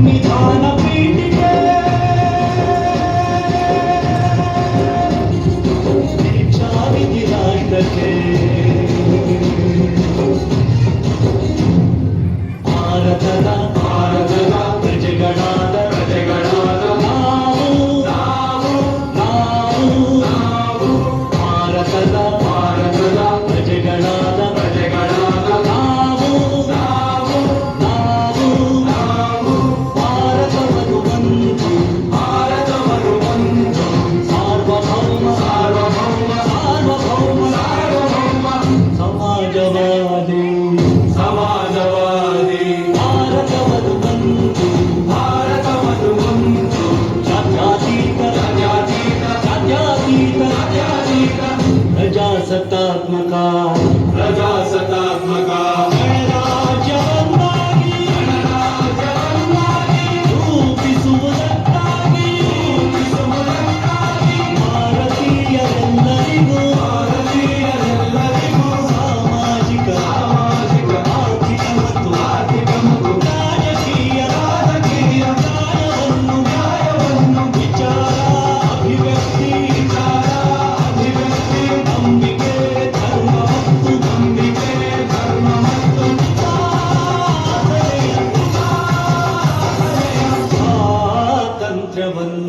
me, darling. प्रजासत्तात्मक 结婚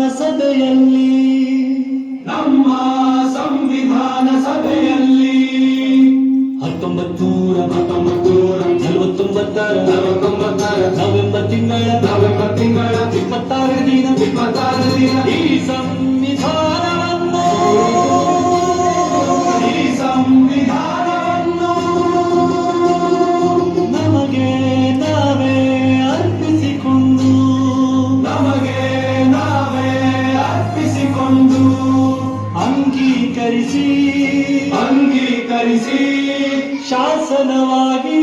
ಸಭೆಯಲ್ಲಿ. ನಮ್ಮ ಸಂವಿಧಾನ ಸಭೆಯಲ್ಲಿ. ಹತ್ತೊಂಬತ್ತೂರ ನೂರ ಹತ್ತೊಂಬತ್ತು ನಲವತ್ತೊಂಬತ್ತರ ನಲವತ್ತೊಂಬತ್ತರ ನವೆಂಬರ್ ತಿಂಗಳ ನವೆಂಬರ್ ತಿಂಗಳ ಇಪ್ಪತ್ತಾರು ದಿನ ಇಪ್ಪತ್ತಾರು ದಿನ ಈ ಸಂವಿಧಾನ ಶಾಸನವಾಗಿ